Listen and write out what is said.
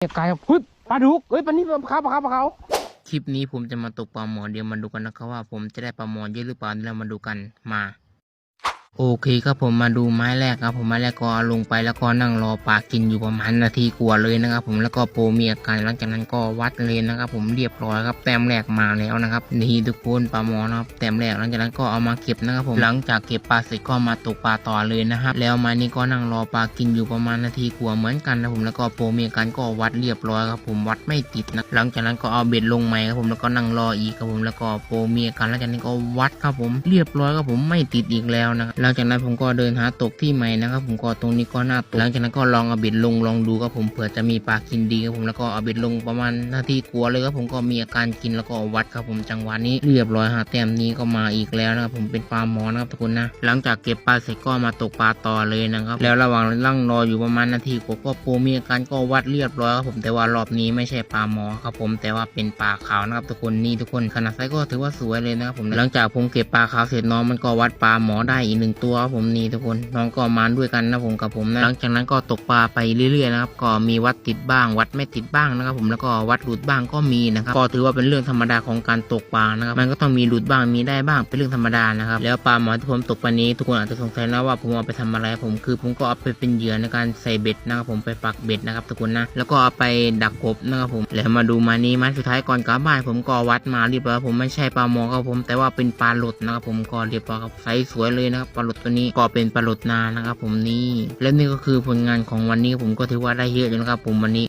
เก็บกายพึ่ปลาดุกเอ้ยปลานี่ปลาขาวปลาขาวปลาขาวคลิปนี้ผมจะมาตกปลาหมอเดี๋ยวมาดูกันนะครับว่า ผมจะได้ปลาหมอเยอะหรือเปล่าเดี๋ยวเรามาดูกันมา โอเคครับผมมาดูไม้แรกครับผมไม้แรกก็ลงไปแล้วก็นั่งรอปลากินอยู่ประมาณนาทีกว่าเลยนะครับ ผมแล้วก็โปรมีอาการหลังจากนั้นก็วัดเลยนะครับ ผมเรียบร้อยครับแต้มแรกมาแล้วนะครับนี่ทุกคนปลาหมอนะครับแต้มแรกหลังจากนั้นก็เอามาเก็บนะครับผมหลังจากเก็บปลาเสร็จก็มาตกปลาต่อเลยนะครับแล้วไม้นี้ก็นั่งรอปลากินอยู่ประมาณนาทีกว่าเหมือนกันนะผมแล้วก็โปรมีอาการก็วัดเรียบร้อยครับผมวัดไม่ติดนะหลังจากนั้นก็เอาเบ็ดลงใหม่ครับผมแล้วก็นั่งรออีกครับผมแล้วก็โปรมีอาการหลังจากนั้นก็วัดครับผมเรียบร้อยครับผมไม่ติดอีกแล้วนะครับลังจากนั้นผมก็เดินหาตกที่ใหม่นะครับ ผมก็ตรงนี้ก็น่าตกหลังจากนั้นก็ลองเอาเบ็ดลงลองดูครับผมเผื่อจะมีปลากินดีครับผมแล้วก็เอาเบ็ดลงประมาณนาทีกลัวเลยครับผมก็มีอาการกินแล้วก็วัดครับผมจังหวะนี้เรียบร้อยหาแต้มนี้ก็มาอีกแล้วนะครับผมเป็นปลาหมอนะครับทุกคนนะ หลังจากเก็บปลาเสร็จก็มาตกปลาต่อเลยนะครับ แล้วระหว่างนั่งรออยู่ประมาณนาทีกว่าก็โปรมีอาการก็วัดเรียบร้อยครับผมแต่ว่ารอบนี้ไม่ใช่ปลาหมอครับผมแต่ว่าเป็นปลาขาวนะครับทุกคนนี่ทุกคนขนาดไซส์ก็ถือว่าสวยเลยนะครับผมหลังจากผมเก็บปลาขาวเสร็จน้องมันก็วัดปลาหมอได้อีกหนึ่งตัวผมนี่ทุกคนน้องก็มาด้วยกันนะผมกับผมนะหลังจากนั้นก็ตกปลาไปเรื่อยๆนะครับก็มีวัดติดบ้าง วัดไม่ติดบ้างนะครับ ผมแล้วก็วัดหลุดบ้างก็มีนะครับก็ถือว่าเป็นเรื่องธรรมดาของการตกปลานะครับมันก็ต้องมีหลุดบ้างมีได้บ้างเป็นเรื่องธรรมดานะครับแล้วปลาหมอที่ผมตกปลานี้ทุกคนอาจจะสงสัยนะว่าผมเอาไปทำอะไรผมคือผมก็เอาไปเป็นเหยื่อในการใส่เบ็ดนะครับผมไปปักเบ็ดนะครับทุกคนนะแล้วก็เอาไปดักกบนะครับผมแล้วมาดูมานี้ไม้สุดท้ายก่อนกลับบ้านผมก็วัดมาเรียบร้อยผมไม่ใช่ปลาหมอครับผมแต่ว่าเป็นปลาหลดนะครับผมก็เรียบร้อยครับไซส์สวยเลยนะครับปลาหลดตัวนี้ก็เป็นปลาหลดนานะครับผมนี่และนี่ก็คือผลงานของวันนี้ผมก็ถือว่าได้เยอะอยู่นะครับผมวันนี้